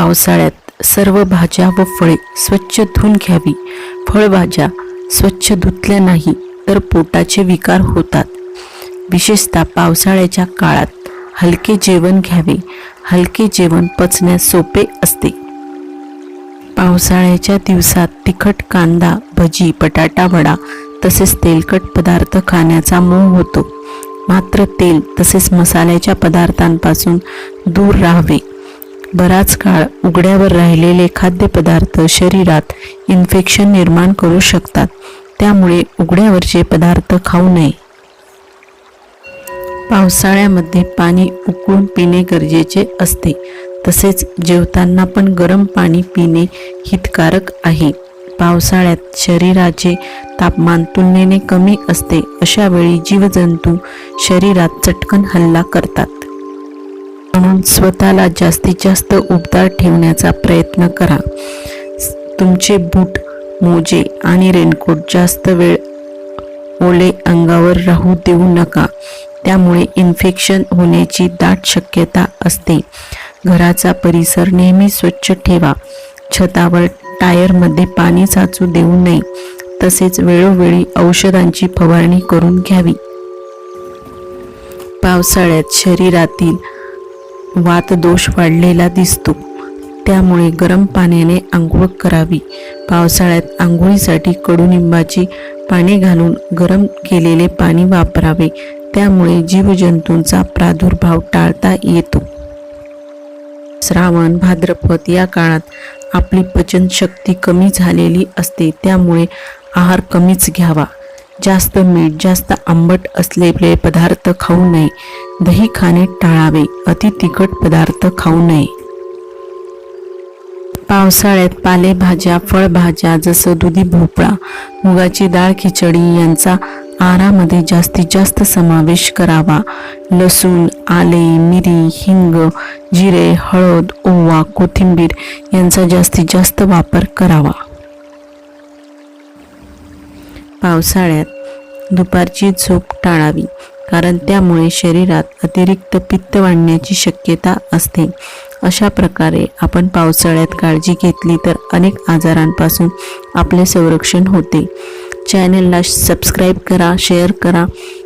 पावसाळ्यात सर्व भाज्या व फळे स्वच्छ धुवून घ्यावी. फळभाज्या स्वच्छ धुतल्या नाही तर पोटाचे विकार होतात. विशेषतः पावसाळ्याच्या काळात हलके जेवण घ्यावे. हलके जेवण पचण्यास सोपे असते. पावसाळ्याच्या दिवसात तिखट कांदा भजी बटाटा वडा तसेच तेलकट पदार्थ खाण्याचा मोह होतो. मात्र तेल तसेच मसाल्याच्या पदार्थांपासून दूर राहावे. बराच काळ उघड्यावर राहिलेले खाद्यपदार्थ शरीरात इन्फेक्शन निर्माण करू शकतात. त्यामुळे उघड्यावरचे पदार्थ खाऊ नये. पावसाळ्यामध्ये पाणी उकळून पिणे गरजेचे असते. तसेच जेवताना पण गरम पाणी पिणे हितकारक आहे. पावसाळ्यात शरीराचे तापमान तुलनेने कमी असते. अशा वेळी जीवजंतू शरीरात चटकन हल्ला करतात. म्हणून स्वतःला जास्तीत जास्त उबदार ठेवण्याचा प्रयत्न करा. तुमचे बूट मोजे आणि रेनकोट जास्त वेळ ओले अंगावर राहू देऊ नका. त्यामुळे इन्फेक्शन होण्याची दाट शक्यता असते. घराचा परिसर नेहमी स्वच्छ ठेवा. छतावर टायरमध्ये पाणी साचू देऊ नये. तसेच वेळोवेळी औषधांची फवारणी करून घ्यावी. पावसाळ्यात शरीरातील वातदोष वाढलेला दिसतो. त्यामुळे गरम पाण्याने आंघोळ करावी. पावसाळ्यात आंघोळीसाठी कडुनिंबाची पाने घालून गरम केलेले पाणी वापरावे. त्यामुळे जीवजंतूंचा प्रादुर्भाव टाळता येतो. श्रावण भाद्रपद या काळात आपली पचनशक्ती कमी झालेली असते. त्यामुळे आहार कमीच घ्यावा. जास्त मीठ जास्त आंबट असलेले पदार्थ खाऊ नये. दही खाणे टाळावे. अति तिखट पदार्थ खाऊ नये. पावसाळ्यात पालेभाज्या फळभाज्या जसं दुधी भोपळा मुगाची डाळ खिचडी यांचा आहारामध्ये जास्तीत जास्त समावेश करावा. लसूण आले मिरी हिंग जिरे हळद ओवा कोथिंबीर यांचा जास्तीत जास्त वापर करावा. पावसाळ्यात दुपारची झोप टाळावी कारण त्यामुळे शरीरात अतिरिक्त पित्त वाढण्याची शक्यता असते. अशा प्रकारे आपण पावसाळ्यात काळजी घेतली तर अनेक आजारांपासून आपले संरक्षण होते. चॅनलला सबस्क्राईब करा शेअर करा